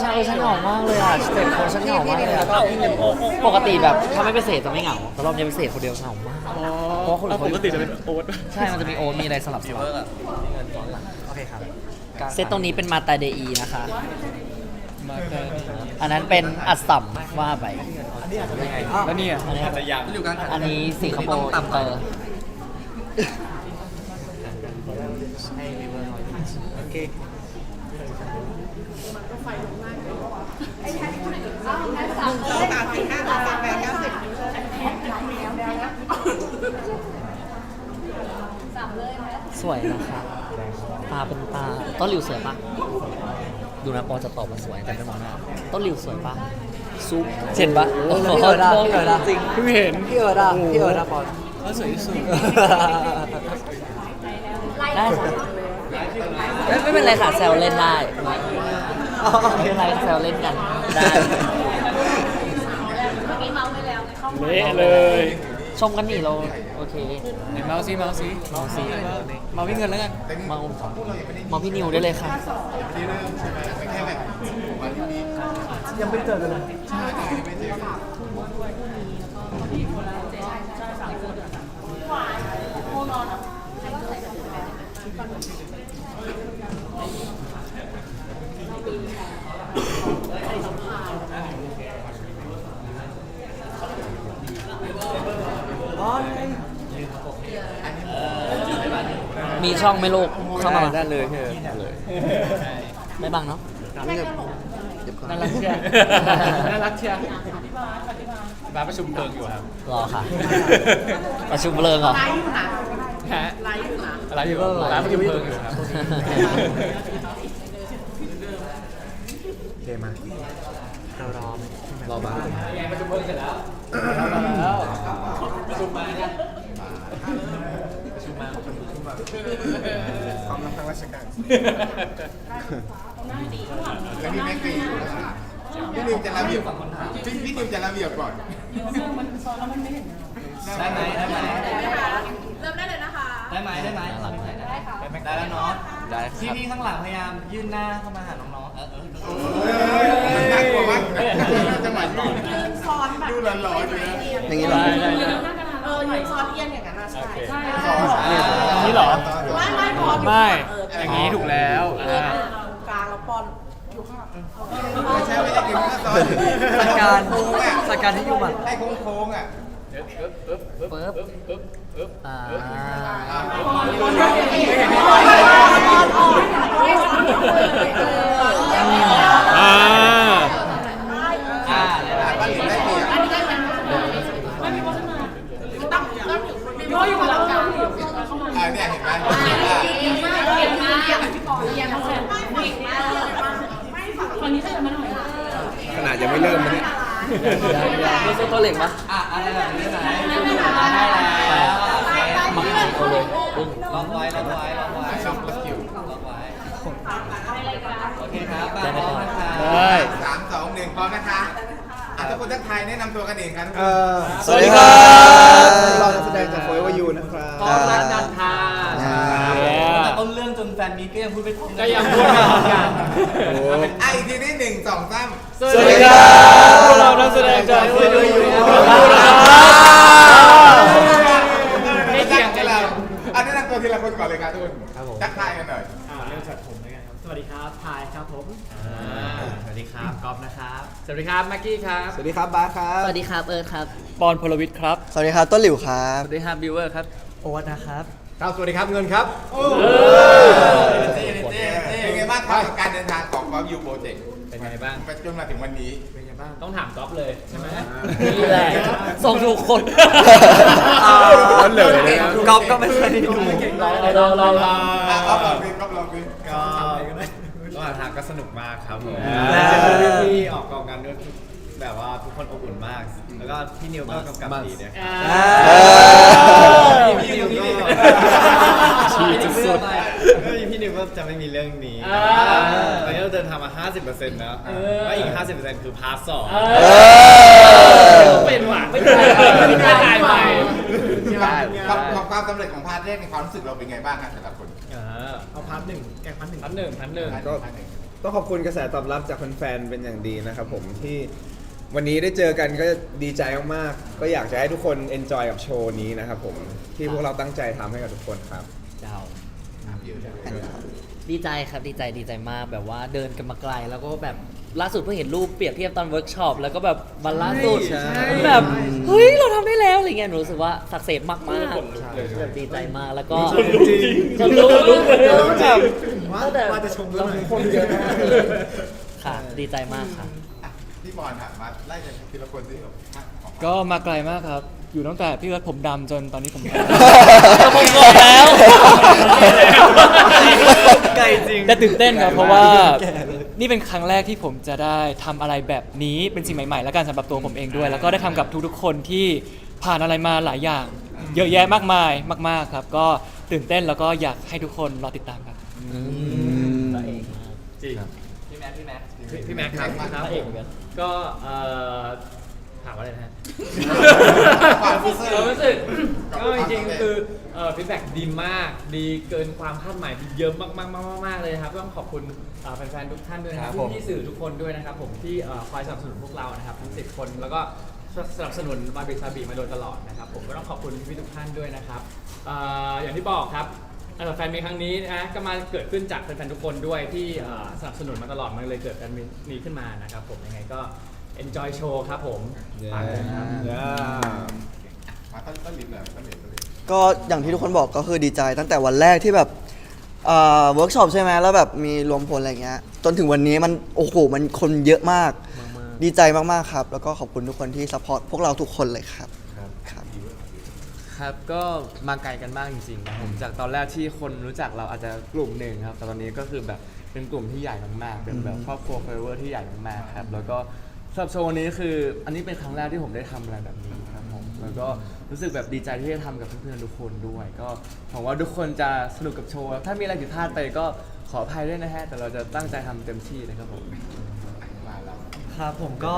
ใช่เออฉันเหงามากเลยอะเจ็ดคนฉันเหงามากเลยอะปกติแบบถ้าไม่ไปเสพจะไม่เหงาแต่รอบนี้ไปเสพคนเดียวเหงามาก เพราะคนอื่นปเขากติจะเป็นโอ๊ตใช่ มันจะมีโอตมีอะไรสลับสลับโอเคครับเซตตรงนี้เป็นมาตาเดอีนะคะ มาแต่อันนั้นเป็นอัสสัมว่าไป แล้วเนี่ยอันนี้จะยังอันนี้สิงคโปร์อินเตอร์โอเค สวยนะคะตาเป็นตาต้นหลิวสวยปะดูนะปอจะตอบว่าสวยแต่ไม่มองหน้าต้นหลิวสวยปะซุปเห็นปะโอ้แล้วพี่เอิร์ธอะพี่เอิร์ธอะจริงเพิ่งเห็นพี่เอิร์ดอะพี่เอิร์ดอะบอลเขาสวยที่สุดได้ค่ะไม่ไม่เป็นไรค่ะแซวเล่นได้ไม่เป็นไรแซวเล่นกันได้ เละเลย ชมกันนี่เราโอเค ไหนเมาส์ซิเมาส์ซิเมาส์ซิ เมาส์พี่เงินแล้วกันเมาเมาพี่นิวได้เลยค่ะ ยังไม่เจอกันเลย มีช่องไหม่ลูกเข้ามาได้เลยพี่เอิร์ดได้เลย ไม่บังเนาะน่ารักเชียร์น่ารักเชียร์บ้านประชุมเพลิงอยู่ครับ รอค่ะ ประชุมเพลิงเหรอฮะไลฟ์อยู่นะไลฟ์อยู่ร้านประชุมเพลิงอยู่ครับโอเคมาเรารอไหมรอบ้างประชุมเพลิงเสร็จแล้วประชุมมาเนี่ยประชุมมา ความรับทางราชการแล้วพี่แม็กซ์ก็อยู่นะครับพี่นิวจะระเบียบพี่พี่นิวจะระเบียบก่อนได้ไหมได้ไหมเริ่มได้เลยนะคะ ได้ไหมได้ไหมได้ค่ะได้แล้วเนาะได้คพี่รับพี่ข้างหลังพยายามยื่นหน้าเข้ามาหาน้องๆเออเออมันน่ากลัวมากจังหวะนี้ยืนซ้อนแบบดูหลอนๆอยู่นะอย่างนี้เหรอ ได้ได้ได้เออยืนซ้อนเอียงอย่างนั้นนะใช่ใช่นี่เหรอ ไม่ไม่พอไม่เอออย่างนี้ถูกแล้วเอออ่ากลางแล้วปอนอยู่ข้างหลังไม่ใช่ไม่ใช่กินข้าวซอยสการโค้งๆอะสการที่อยู่มันให้โค้งๆอะอึ๊บอึ๊บอึ๊บอึ๊บปึ๊บอึ๊บอึ๊บอ่าอ่าอ่าบ้านหลินได้เปรียบ ต้อง ต้องถึงมีพ่ออยู่กับเรากลางอยู่อ่าเนี่ยเห็นไหมเอียงมากเอียงมากพี่ปอเอียงมากไม่งมากไม่ฝั่งคนนี้จะมาหน่อยขนาดยังไม่เริ่มเลยเนี่ยมีโซตัวเหล็กปะอะอะไรแบบนี้ไหมได้แล้วโอเคมาเอาเลยปึ้งล็อกไว้ล็อกไว้ล็อกไว้ช่องสกิลล็อกไว้โอเคครับป้าพร้อมนะครับได้สามสองหนึ่งพร้อมนะคะ อะทุกคนทักทายแนะนำตัวกันเองครับสวัสดีครับ เรานักแสดงจากโฟร์วายูนะครับพร้อมรักนันทาแต่ต้นเรื่องจนแฟนมีก็ยังพูดไม่ถูกก็ยังพูดไม่ถูกกัน โอ้ อะอีกทีนี้หนึ่งสองสามสวัสดีครับ พวกเรานักแสดงจากซีรีส์ยูทูบนะครับไม่เกี่ยงกันเราเลยอะแนะนำตัวทีละคนก่อนเลยครับทุกคนทักทายกันหน่อย สวัสดีครับแม็กกี้ครับสวัสดีครับบาสครับ สวัสดีครับเอิร์ธครับ ปอนพลวิทย์ครับ สวัสดีครับต้นหลิวครับ สวัสดีครับบิวเวอร์ครับ โอ๊ตนะครับ ครับ สวัสดีครับเงินครับเป็นไงบ้างครับกับการเดินทางของกอล์ฟยูโปรเจกต์เป็นไงบ้างจนมาถึงวันนี้เป็นไงบ้างต้องถามก๊อฟเลยใช่ไหมนี่แหละส่งทุกคนต้นเหลยนะครับก๊อฟก็ไม่เคยดูเราเราเราเราอะก๊อฟลองดิก๊อฟลองดิ ก็ระหว่างทาง ก็สนุกมากครับผมอ่า พี่ออกกองกันด้วยแบบว่าทุกคนอบอุ่นมาก แล้วก็พี่นิวก็กำกับดีเนี่ยอ่าพี่นิวก็ชี้สุด เฮ้ยพี่นิวก็จะไม่มีเรื่องนี้อ่าตอนนี้เราเดินทางมา 50%แล้วเออแล้วอีก 50%คือพาร์ทสองเออ เป็นหวังไม่ได้ไม่ได้ตายไปความความความสำเร็จของพาร์ทแรกในความรู้สึกเราเป็นไงบ้างครับแต่ละคนอ่าเอาพันหนึ่งแกงพันหนึ่ง พันหนึ่งพันหนึ่ง ก็ ต้องขอบคุณกระแสตอบรับจากแฟนๆเป็นอย่างดีนะครับผมที่วันนี้ได้เจอกันก็ดีใจมากๆก็อยากจะให้ทุกคนเอนจอยกับโชว์นี้นะครับผมที่พวกเราตั้งใจทำให้กับทุกคนครับ เจ้าอยู่เดี๋ยวดีใจครับดีใจดีใจมากแบบว่าเดินกันมาไกล แล้วก็แบบล่าสุดเพิ่งเห็นรูปเปรียบเทียบตอนเวิร์กช็อปแล้วก็แบบวันล่าสุดใช่มันแบบเฮ้ยเราทำได้แล้วอะไรเงี้ยหนูรู้สึกว่าสักเสษมากมากๆแบบดีใจมากแล้วก็จริงจะรู้แล้วแบบว่าตั้งแต่ว่าจะชมด้วเรายคนเยอะมากค่ะ ดีใจมากค่ะ อะพี่บอลอะมาไล่กันทีละคนที่แบบของก็มาไกลมากครับ อยู่ตั้งแต่พี่เอิร์ธผมดำจนตอนนี้ผมขาว ผมบอกแล้ว ไกลจริงแต่ตื่นเต้นครับเพราะว่านี่เป็นครั้งแรกที่ผมจะได้ทำอะไรแบบนี้เป็นสิ่งใหม่ๆ แล้วกันสำหรับตัวผมเองด้วย แล้วก็ได้ทำกับทุกๆคนที่ผ่านอะไรมาหลายอย่าง เยอะแยะมากมายมาก ๆครับ ก็ตื่นเต้นแล้วก็อยากให้ทุกคนรอติดตามครับตัวเองจริงพี่แม็กพี่แม็กพี่แม็กพี่ครับแม็กครับพระเอกเหมือนกันก็เอ่อถามว่าอะไรนะฮะความรู้สึก ความรู้สึกกับก็จริงความสำเร็จๆคือ เอ่อฟีดแบ็กดีมาก ดีเกินความคาดหมายเยอะมากๆๆๆๆเลยครับต้องขอบคุณเอ่อแฟนๆทุกท่านด้วยนะครับครับผม พี่ๆสื่อทุกคนด้วยนะครับผมที่เอ่อคอยสนับสนุนพวกเรานะครับทั้งสิบคนแล้วก็สนับสนุนบาร์บีซาบีมาโดยตลอดนะครับผมก็ต้องขอบคุณพี่ๆทุกท่านด้วยนะครับเอ่ออย่างที่บอกครับเอ่อแฟนมีครั้งนี้นะก็มาเกิดขึ้นจากแฟนๆทุกคนด้วยที่เอ่อสนับสนุนมาตลอดมันเลยเกิดแฟนมีนี้ขึ้นมานะครับผมยังไงก็ enjoy show ครับผมฝากด้วยครับ มาต้นต้นลิ้นเลยต้นลิ้นต้นลิ้น ก็อย่างที่ทุกคนบอกก็คือดีใจตั้งแต่วันแรกที่แบบเวิร์กช็อปใช่ไหมแล้วแบบมีรวมพลอะไรเงี้ยจนถึงวันนี้มันโอ้โหมันคนเยอะมาก ดีใจมากๆครับ แล้วก็ขอบคุณทุกคนที่ซัพพอร์ตพวกเราทุกคนเลยครับครับครับก็มาไกลกันมากจริงๆครับผมจากตอนแรกที่คนรู้จักเราอาจจะกลุ่มหนึ่งครับแต่ตอนนี้ก็คือแบบเป็นกลุ่มที่ใหญ่มากๆเป็นแบบครอบครัวเฟเวอร์ที่ใหญ่มากๆครับแล้วก็ สำหรับโชว์นี้คืออันนี้เป็นครั้งแรกที่ผมได้ทำอะไรแบบนี้ครับผมแล้วก็รู้สึกแบบดีใจที่ได้ทำกับเพื่อนๆทุกคนด้วย ก็หวังว่าทุกคนจะสนุกกับโชว์ถ้ามีอะไรผิดพลาดไปก็ขออภัยด้วยนะฮะแต่เราจะตั้งใจทำเต็มที่นะครับผมมาแล้วครับผมก็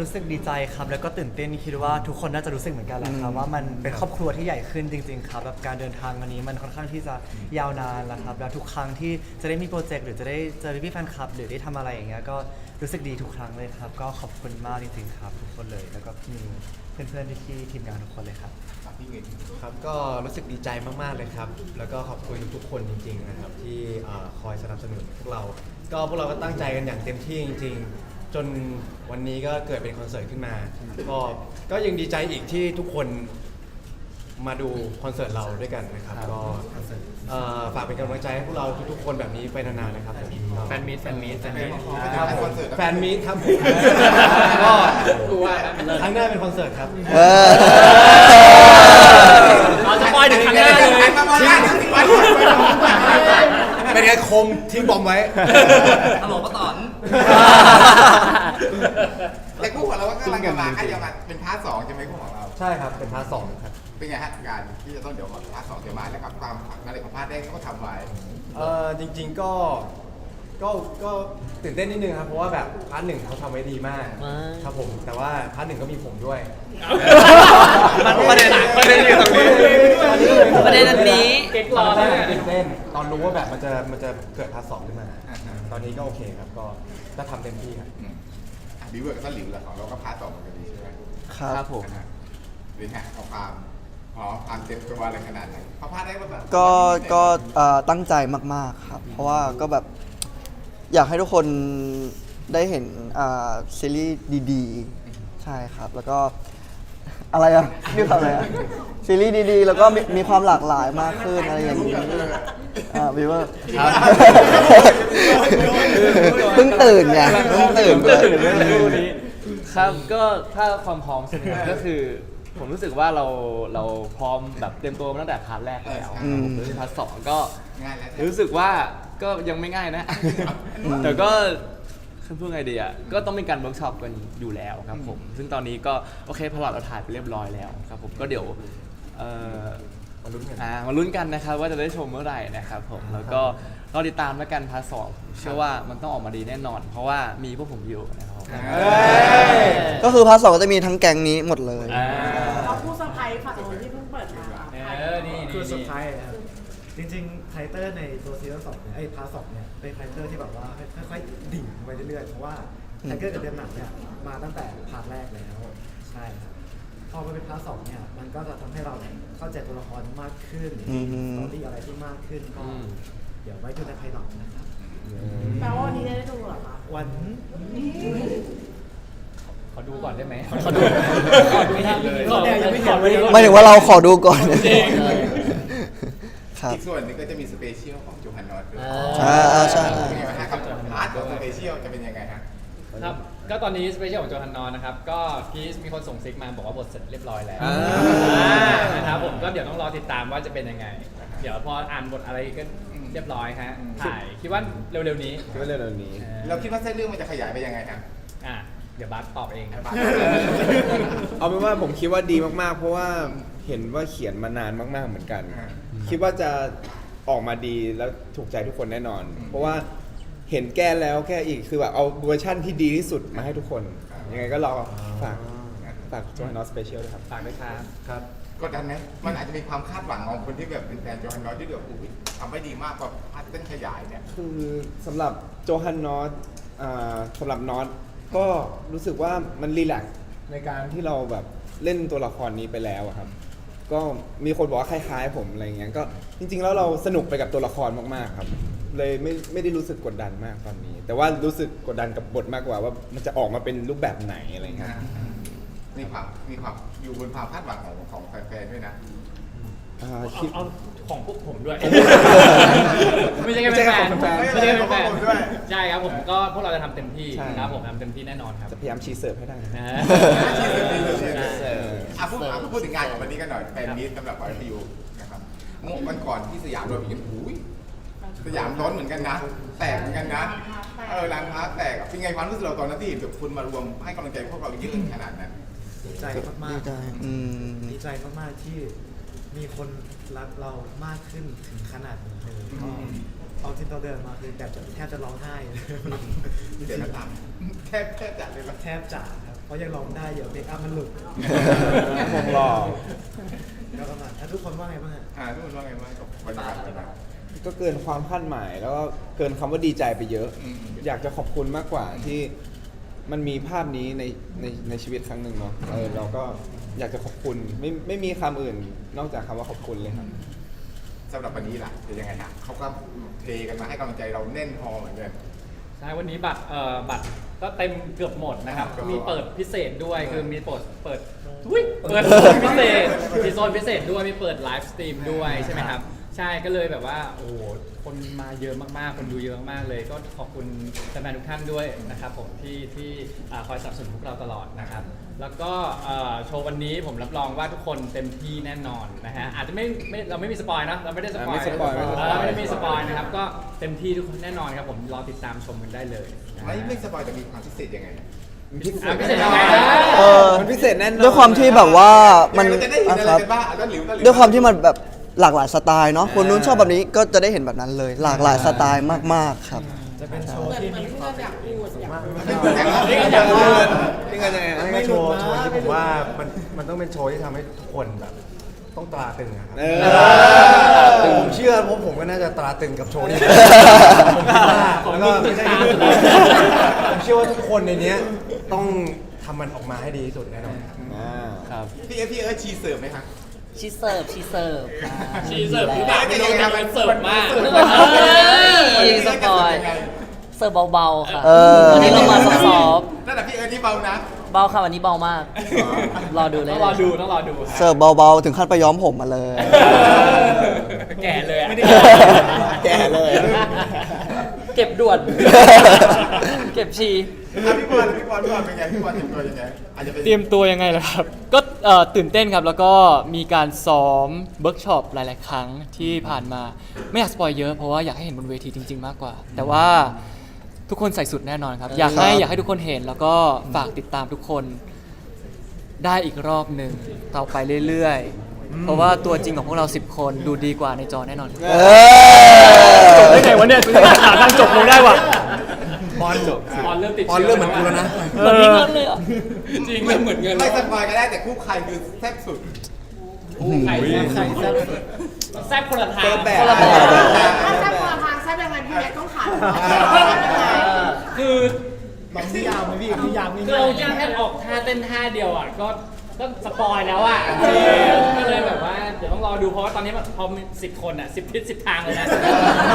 รู้สึกดีใจครับ แล้วก็ตื่นเต้นคิดว่าทุกคนน่าจะรู้สึกเหมือนกันแหละครับ ว่ามันเป็นครอบครัวที่ใหญ่ขึ้นจริง ๆ ครับแบบการเดินทางวันนี้มันค่อนข้างที่จะยาวนานแล้วครับแล้วทุกครั้งที่จะได้มีโปรเจกต์หรือจะได้เจอพี่ๆแฟนคลับ หรือได้ทำอะไรอย่างเงี้ยก็รู้สึกดีทุกครั้งเลยครับ ก็ขอบคุณมากจริงๆครับ ทุกคนเลย แล้วก็พี่นิวเพื่อนๆที่ทีมงานทุกคนเลยครับฝากพี่เงินครับก็รู้สึกดีใจมากๆเลยครับ แล้วก็ขอบคุณทุกๆคนจริงๆนะครับที่เอ่อคอยสนับสนุนพวกเรา ก็พวกเราก็ตั้งใจกันอย่างเต็มที่จริงๆ จนวันนี้ก็เกิดเป็นคอนเสิร์ตขึ้นมา ก็ก็ยังดีใจอีกที่ทุกคนมาดูคอนเสิร์ตเราด้วยกันนะครับก็เอ่อฝากเป็นกำลังใจให้พวกเราทุกๆคนแบบนี้ไปนานๆนะครับผมแฟนมีตแฟนมีตแฟนมีตครับผมคอนเสิร์ตแฟนมีตครับผมก็ครั้งหน้าเป็นคอนเสิร์ตครับ เออ เราจะปล่อยถึงครั้งหน้าเลยมามองหน้าถึงวันเป็นไงคมทิ้งบอมไว้ฮัลโหลป้าต๋อน แต่คู่ของเราก็กำลังจะมาใกล้จะมาเป็นพาร์ทสองใช่ไหมคู่ของเรา ใช่ครับ เป็นพาร์ทสองครับ เป็นไงฮะการที่จะต้องเดี๋ยวก่อนพาร์ทสองจะมาแล้วกับความอะไรของพาร์ทแรกที่เขาทำไว้ เออจริงๆก็ ก็ก็ตื่นเต้นนิดนึงครับเพราะว่าแบบพาร์ทหนึ่งเขาทำไว้ดีมากว้าวครับผมแต่ว่าพาร์ทหนึ่งก็มีผมด้วยมันประเด็นประเด็นอยู่ตรงนี้ประเด็นอันนี้ เก๊กรอแล้วเนี่ย ตื่นเต้นตอนรู้ว่าแบบมันจะมันจะเกิดพาร์ทสองขึ้นมา อ่าฮะ ตอนนี้ก็โอเคครับก็ก็ทำเต็มที่ครับ อืมอะบิวเวอร์กับต้นหลิวแหละของเราก็พาร์ทสองเหมือนกันดีใช่ไหมครับผมนะฮะหรือไงเอาความพอความเต็มตัวอะไรขนาดไหนเขาพาร์ทได้ก็แบบก็ก็เอ่อตั้งใจมากๆครับ เพราะว่าก็แบบ อยากให้ทุกคนได้เห็นอ่าซีรีส์ดีๆ ใช่ครับ แล้วก็อะไรอะนี่ทำอะไรอะซีรีส์ดีๆ แล้วก็มีมีความหลากหลายมากขึ้นอะไรอย่างนี้อ่าวิวเวอร์เพิ่งตื่นไงเพิ่งตื่นตื่นเรื่องคู่นี้ครับก็ถ้าความพร้อมใช่ไหมครับก็คือ ผมรู้สึกว่าเราเราพร้อมแบบเตรียมตัวมาตั้งแต่พาร์ทแรกแล้วครับผมหรือพาร์ทสองก็ง่ายแล้วรู้สึกว่า ก็ยังไม่ง่ายนะ แต่ก็คือพูดไงดีอะก็ต้องมีการเวิร์กช็อปกันอยู่แล้วครับผม ซึ่งตอนนี้ก็โอเคพลอตเราถ่ายไปเรียบร้อยแล้วครับผมก็เดี๋ยวเอ่อมาลุ้นกันอ่ามาลุ้นกันนะครับว่าจะได้ชมเมื่อไหร่นะครับผมแล้วก็รอติดตามแล้วกันพาร์ทสองเชื่อว่ามันต้องออกมาดีแน่นอน เพราะว่ามีพวกผมอยู่นะครับผมก็คือพาร์ทสองก็จะมีทั้งแก๊งนี้หมดเลย อ่าเราผู้สะพายฝั่งนู้นที่เพิ่งเปิดมาเออนี่คือนี่สุดท้ายนะ ครับจริงๆไทเตอร์ในตัวซีซั่นสองเนี่ยไอ้พาร์ทสองเนี่ยเป็นเป็นคาแรคเตอร์ที่แบบว่าค่อยๆดิ่งไปเรื่อยๆเพราะว่าไทเกอร์กับเดนหนักเนี่ยมาตั้งแต่พาร์ทแรกแล้วใช่ครับพอมาเป็นพาร์ทสองเนี่ยมันก็จะทำให้เราเนี่ยเข้าใจตัวละครมากขึ้นอือฮึสตอรี่อะไรที่มากขึ้นก็เดี๋ยวไว้ดูในไพลอตนะครับ แปลว่าวันนี้ได้ดูเหรอคะวันขอดูก่อนได้ไหมขอดูขอดูนะขอยังไม่เห็นขอดู หมายถึงว่าเราขอดูก่อน ครับ อีกส่วนหนึงก็จะมีสเปเชียลของจูฮันนอตด้วยอ่าอ่าใช่เป็นไงบ้างฮะกับพาร์ทของสเปเชียลจะเป็นยังไงฮะ ครับ ก็ตอนนี้สเปเชียลของโจฮันนอนนะครับ ก็พีซมีคนส่งซิกมาบอกว่าบทเสร็จเรียบร้อยแล้วอ่า อ่านะครับผมก็เดี๋ยวต้องรอติดตามว่าจะเป็นยังไง เดี๋ยวพออ่านบทอะไรก็เรียบร้อยฮะ ถ่ายคิดว่าเร็วๆนี้คิดว่าเร็วๆนี้ เราคิดว่าเส้นเรื่องมันจะขยายไปยังไงฮะ อะเดี๋ยวบัสตอบเองครับเอาเป็นว่าผมคิดว่าดีมากๆ เพราะว่า เห็นว่าเขียนมานานมาก ๆ เหมือนกัน อ่า คิดว่าจะออกมาดีแล้วถูกใจทุกคนแน่นอน เพราะว่าเห็นแก้แล้วแก้อีกคือแบบเอาเวอร์ชั่นที่ดีที่สุดมาให้ทุกคน ยังไงก็รอฝากฝากจอห์นอสสเปเชียลด้วยครับ ฝากด้วยครับ ครับ กดดันไหมมันอาจจะมีความคาดหวังของคนที่แบบเป็นแฟนจูฮันนอตที่แบบอุ้ยทำได้ดีมากกว่าพาร์ทเส้นขยายเนี่ย คือสำหรับโจฮันนอตอ่าสำหรับนอตก็รู้สึกว่ามันรีแลกซ์ในการที่เราแบบเล่นตัวละครนี้ไปแล้วอะครับ ก็มีคนบอกว่าคล้ายๆ ผมอะไรเงี้ยก็จริง ๆ แล้วเราสนุกไปกับตัวละครมากๆครับ เลยไม่ไม่ได้รู้สึกกดดันมากตอนนี้ แต่ว่ารู้สึกกดดันกับบทมากกว่าว่ามันจะออกมาเป็นรูปแบบไหนอะไรเงี้ยมีความมีความอยู่บนความคาดหวังของของแฟนๆด้วยนะ อ่าเอาคิด เอาของพวกผมด้วยของไม่ใช่แค่ไม่ใช่แฟแค่นของแฟนไม่ใช่แค่แฟนของผมด้วย ใช่ครับผมก็พวกเราจะทำเต็มที่ใช่ ครับผมทำเต็มที่แน่นอนครับจะพยายามชีเสิร์ฟให้ได้นะ นะเอออะพูดอะพูดถึงงานของวันนี้กันหน่อยแฟนมีตสำหรับไอพียูนะครับเมื่อวันก่อนที่สยามเราอีกหูยสยามร้อนเหมือนกันนะ แตกเหมือนกันนะ เออร้านค้าแตกอะเป็นไงความรู้สึกเราตอนนั้นที่เห็นแบบคุณมารวมให้กำลังใจพวกเราเยอะขนาดนั้น ดีใจมากดีๆใจอืมดีใจมากๆที่มีคนรักเรามากขึ้นถึงขนาดนี้เลยก็เอาที่เราเดินมาคือแบบจะแทบจะร้องไห้เลยเดี๋ยวก็ตามแทบแทบจัดเลยปะ แทบจะครับ เพราะยังร้องได้เดี๋ยวเมคอัพมันหลุดผมรอแล้วประมาณอะทุกคนว่าไงบ้างฮะอ่าทุกคนว่าไงบ้างกับบรรยากาศวันนั้น ก็เกินความคาดหมายแล้วก็เกินคำว่าดีใจไปเยอะ อืม อยากจะขอบคุณมากกว่าที่มันมีภาพนี้ในในในชีวิตครั้งหนึ่งเนาะเออเราก็อยากจะขอบคุณไม่ไม่มีคำอื่น นอกจากคำว่าขอบคุณเลยครับสำหรับวันนี้ล่ะเป็นยังไงฮะเขาก็เทกันมาให้กำลังใจเราแน่นพอเหมือนกัน ใช่วันนี้บัตรเอ่อบัตรก็เต็มเกือบหมดนะครับเกือบหมดมีเปิดพิเศษด้วยคือมีเปิดเปิดทุยเปิดโซนพิเศษมีโซนพิเศษด้วยมีเปิดไลฟ์สตรีมด้วยใช่ไหมครับ ใช่ก็เลยแบบว่า โอ้โหคนมาเยอะมากๆ คนดูเยอะมากๆเลย ก็ขอบคุณแฟนๆทุกท่านด้วยนะครับผมที่ที่อ่าคอยสนับสนุนพวกเราตลอดนะครับ แล้วก็เอ่อโชว์วันนี้ผมรับรองว่าทุกคนเต็มที่แน่นอนนะฮะอาจจะไม่ไม่เราไม่มีสปอยนะเราไม่ได้สปอยไม่สปอยไม่สปอยเไม่ได้มีสปอยนะครับก็เต็มที่ทุกคนแน่นอนครับผมรอติดตามชมกันได้เลยนะฮะ ไม่ไม่สปอยจะมีความพิเศษยังไงมันพิเศอะษพิเศษยังไงนะ เออมันพิเศษแน่นอนด้วยความที่แบบว่ามัน เราจะได้เห็นอะไรนะครับกันบ้างอะต้นหลิวต้นหลิวด้วยความที่มันแบบ หลากหลายสไตล์เนาะคนนู้นอ่าชอบแบบนี้ก็จะได้เห็นแบบนั้นเลย หลากหลายสไตล์มากๆครับ จะเป็นโชว์เหมือนที่เหมือนมีเพื่อนอยากพูดอยากพูดนี่กันยังไงนี่กันยังไงไม่โชหลุดว์นะโชว์ที่ไม่ผหลุดมว่ามันมันต้องเป็นโชว์ที่ทำให้ทุกคนแบบต้องตราตึงอะครับเออผมเชื่อเพราะผมก็น่าจะตราตึงกับโชว์นี้ผมคิดว่าแล้วก็ไม่ใช่ผมเชื่อว่าทุกคนในเนี้ยต้องทำมันออกมาให้ดีที่สุดแน่นอนครับอ่าครับพี่เอฟพี่เอิร์ธชีเสิร์ฟไหมคะ ชีเสิร์ฟชีเสิร์ฟค่ะชีเสิร์ฟหรือเปล่าไม่รู้แต่มันเสิร์ฟมาก เฮ้ยสปอยเสิร์ฟเบาๆค่ะเออ วันนี้เรามาซอฟต์นั่นแหละพี่เอิร์ธที่เบานะ ๆเบาค่ะวันนี้เบามาก รอดูเลยต้องรอดูต้องรอดูเสิร์ฟเบาๆ ถึงขั้นไปย้อมผมมาเลย แก่เลยอะแก่เลย เก็บด่วน เก็บชี อะพี่บอลพี่บอลพี่บอลเป็นไงพี่บอลเตรียมตัวยังไงอาจจะเป็นเตรียมตัวยังไงล่ะครับ ก็เอ่อตื่นเต้นครับ แล้วก็มีการซ้อมเบิร์กช็อปหลาย ๆ ครั้งที่ผ่านมา ไม่อยากสปอยเยอะเพราะว่าอยากให้เห็นบนเวทีจริง ๆ มากกว่า แต่ว่าทุกคนใส่สุดแน่นอนครับ อยากให้ครับอยากให้ทุกคนเห็น แล้วก็ฝากติดตามทุกคน ได้อีกรอบหนึ่งต่อไปเรื่อย ๆ เพราะว่าตัวจริงของพวกเรา 10 คนดูดีกว่าในจอแน่นอนเออจบได้ไงวะเนี่ยหาทางจบลงได้ว่ะ บอลบอลเริ่มติดบอลเริ่มเหมือนกูแล้วนะ เหมือนมีเงินเลยเหรอจริงเริ่มเหมือนเงินไม่สปอยก็ได้แต่คู่ใครคือแซ่บสุด ใครแซ่บใครแซ่บแซ่บคนละทางคนละแบบคนละแบบถ้าแซ่บคนละทางแซ่บยังไงพูดพี่แม็กต้องขายคือลองนิยามไหมพี่นิยามคือเราจะแค่ออกท่าเต้นท่าเดียวอะก็ก็สปอยแล้วอะก็เลยแบบว่าเดี๋ยวต้องรอดูเพราะว่าตอนนี้พอมีสิบคนอะสิบทิศสิบทางเลยนะ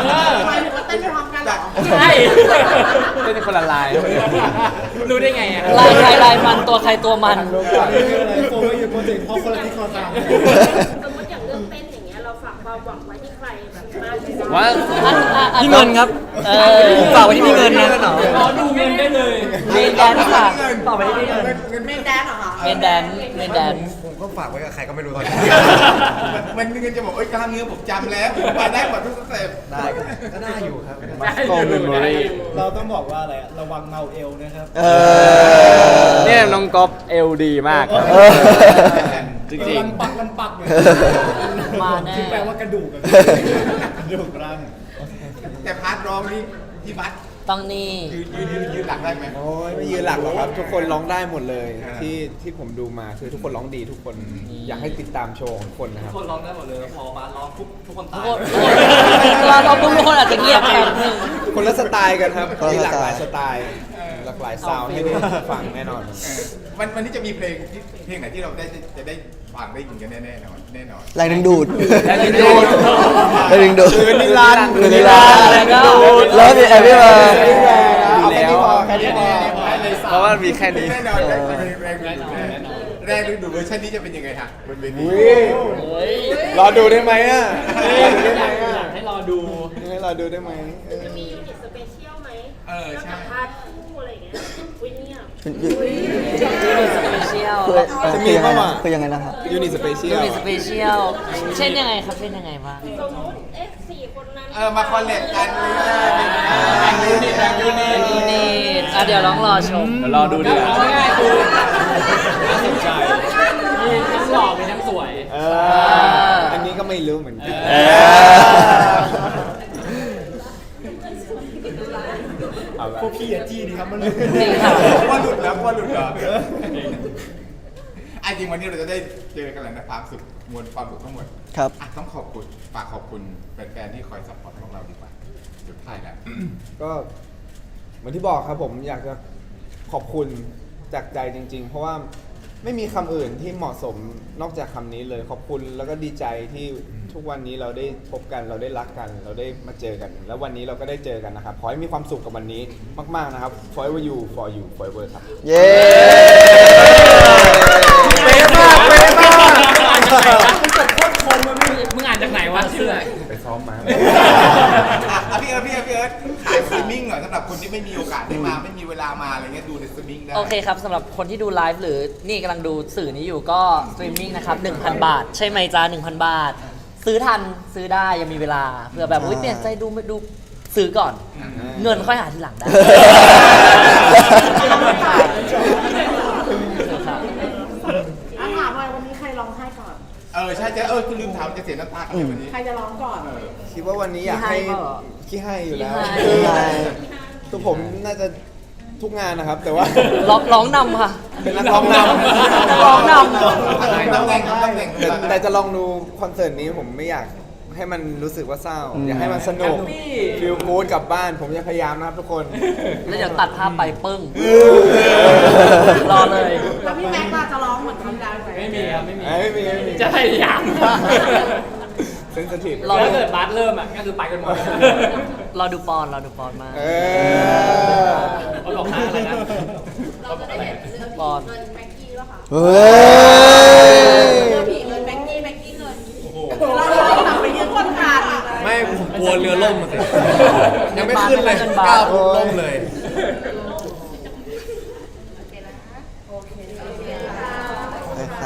เออ หมายถึงว่าเต้นไปพร้อมกันเหรอ ใช่ เล่นคนละลาย รู้ได้ไงอะลายใครลายมันตัวใครตัวมัน โฟกัสอยู่โปรเจกต์พอคนละที่คนละทางสมมติอย่างเรื่องเต้นอย่างเงี้ยเราฝากความหวังไว้ที่ใครแบบมากที่สุดว่า พี่เงินครับเออฝากไว้ที่พี่เงินนะรอดูเงินได้เลย เมนแดนซ์ค่ะต่อไปที่พี่เงินเมนแดนเหรอคะ เมนแดนซ์เมนแดนซ์ ฝากไว้กับใครก็ไม่รู้ตอนนี้ มันเงินจะบอกเอ้ยกล้ามเนื้อผมจำแล้วผมไปได้หมดทุกสเต็ป ได้ก็ได้อยู่ครับโกเมมโมรี่เราต้องบอกว่าอะไรระวังเมาเอวนะครับ เออ เนี่ยน้องก๊อฟเอลดีมากครับ เออ จริงลันปักลันปักเลยมาแน่ที่แปลว่ากระดูกอะกระดูกร่าง แต่พาร์ทร้องนี่พี่บัส ต้องนี่ยืนยืนยืนยืนหลักได้ไหม โอ้ยไม่ยืนหลักหรอกครับ ทุกคนร้องได้หมดเลยที่ที่ผมดูมาคือทุกคนร้องดีทุกคนอยากให้ติดตามโชว์ของทุกคนนะครับ คนร้องได้หมดเลย พอบาสร้องทุกทุกคนทุตากยคนเราเราทุกคนอาจจะเงียบแป๊บนึงคนละสไตล์กันครับคนละมีหลากหลายสสไตไตล์ล์หลากหลายซาวด์ให้ได้ฟังแน่นอนเออวันวันนี้จะมีเพลงที่เพลงไหนที่เราได้จะได้ ฟังได้ยินกันแน่ๆนอนแน่นอน แรงดึงดูดแรงดึงดูด แรงดึงดูดคืนนิรันดร์คืนนิรันดร์แรงดึงดูดแล้วมีแอปเปิลมาเอาแค่นี้พอแค่นี้พอเพราะว่ามีแค่นี้แน่นอนแรงแรงแรงแรงดึงดูดเวอร์ชันนี้จะเป็นยังไงฮะบนเวทีรอดูได้ไหมอะรอดูได้ไหมออะยากให้รอดูให้รอดูได้ไหมเออจะมียูนิตสเปเชียลไหมเออใช่พาร์ทคู่อะไรอย่างเงี้ยอุ้ยเนี่ยยูนิตสเปเชียลคือเออคือยังไงนะคือยังไงนะครับ ยูนิสเปเชียยูลนิตสเปเชียลเช่นยังไงครับเช่นยังไงบ้างสมมติเอ๊ะสี่คนนั้นเออมาคอลเลกกันเลยแบ่งยูนิตแบ่งยูนิตยูนิตอะเดี๋ยวลองรอชม เดี๋ยวรอดูดีเอาง่ายๆคือน่าสนใจมีทั้งหล่อมีทั้งสวย เออ อันนี้ก็ไม่รู้เหมือนกันเออ เอาละ พวกพี่อะจี้ดีครับมันจริงค่ะ ว่าหลุดแล้วว่าหลุดแล้วอันจ ริงวันนี้เราจะได้เจอกันแล้วนะความสุขมวลความสุขทั้งหมดครับ อะต้องขอบคุณฝากขอบคุณแฟนๆที่คอยซัพพอร์ตของเราดีกว่าสุดท้ายแล้ว ก็เหมือนที่บอกครับผมอยากจะขอบคุณจากใจจริง ๆ เพราะว่าไม่มีคำอื่นที่เหมาะสมนอกจากคำนี้เลยขอบคุณแล้วก็ดีใจที่ทุกวันนี้เราได้พบกันเราได้รักกัน เราได้มาเจอกัน แล้ววันนี้เราก็ได้เจอกันนะครับขอให้มีความสุขกับวันนี้มากๆนะครับ forever you for you forever ครับ เย้ เป๊ะมากเป๊ะมาก มึงอ่านจากไหนวะชื่อ ไป ซ้อมมา อะพี่เอิร์ธพี่เอิร์ธพี่เอิร์ธขายสตรีมมิ่งหน่อยสำหรับคนที่ไม่มีโอกาสได้มาไม่มีเวลามาอะไรเงี้ยดูในสตรีมมิ่งได้โอเคครับสำหรับคนที่ดูไลฟ์หรือนี่กำลังดูสื่อนี้อยู่ก็สตรีมมิ่งนะครับ 1,000 บาท ใช่ไหมจ้า1,000 บาท ซื้อทันซื้อได้ยังมีเวลาเผื่อแบบอุ้ยเปลี่ยนใจดูไม่ดูซื้อก่อน เงินค่อยหาทีหลังได้ อะถามหน่อยวันนี้ใครร้องไห้ก่อน เออใช่ใช่เออคือลืมถามจะเสียน้ำตากันเลยวันนี้ ใครจะร้องก่อน เออ คิดว่าวันนี้อยากให้ขี้ให้เปล่าขี้ให้อยู่แล้วขี้ให้ตัวผมน่าจะทุกงานนะครับ แต่ว่า ร้องร้องนำค่ะ เป็นนักร้องนำร้องนตำแหน่งตำแหน่ง แต่แต่จะลองดูคอนเสิร์ตนี้ผมไม่อยากให้มันรู้สึกว่าเศร้าอยากให้มันสนุกฟิลกูดกลับบ้าน ผมจะพยายามนะครับทุกคนำแล้วเดี๋ยวตัดภาพไปปึ้ง รอเลย แล้วพี่แม็กซ์ล่ะจะร้องเหมือนคำดาวไหม ไม่มีครับไม่มีไม่มีไม่มีจะพยายามเซ นซิทีฟรอถ้าเกิดบาสเริ่มอะก็คือไปกันหมดรอดูปอนรอดูปอนมาก เออเขาบอกนะอะไรนะเราจะได้เห็นเรื่องบอลเงินแม็กกี้แล้วค่ะเฮ้ยเรื่องผีเงินแม็กกี้แม็กกี้เงินเราจะต้องกลับไปยืนคนกลางไม่ผมกลัวเรือล่มมาสิยังไม่ขึ้นเลยก้าวปุ๊บล่มเลย โอเค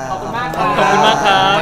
ขอบคุณมากครับ ขอบคุณมากครับ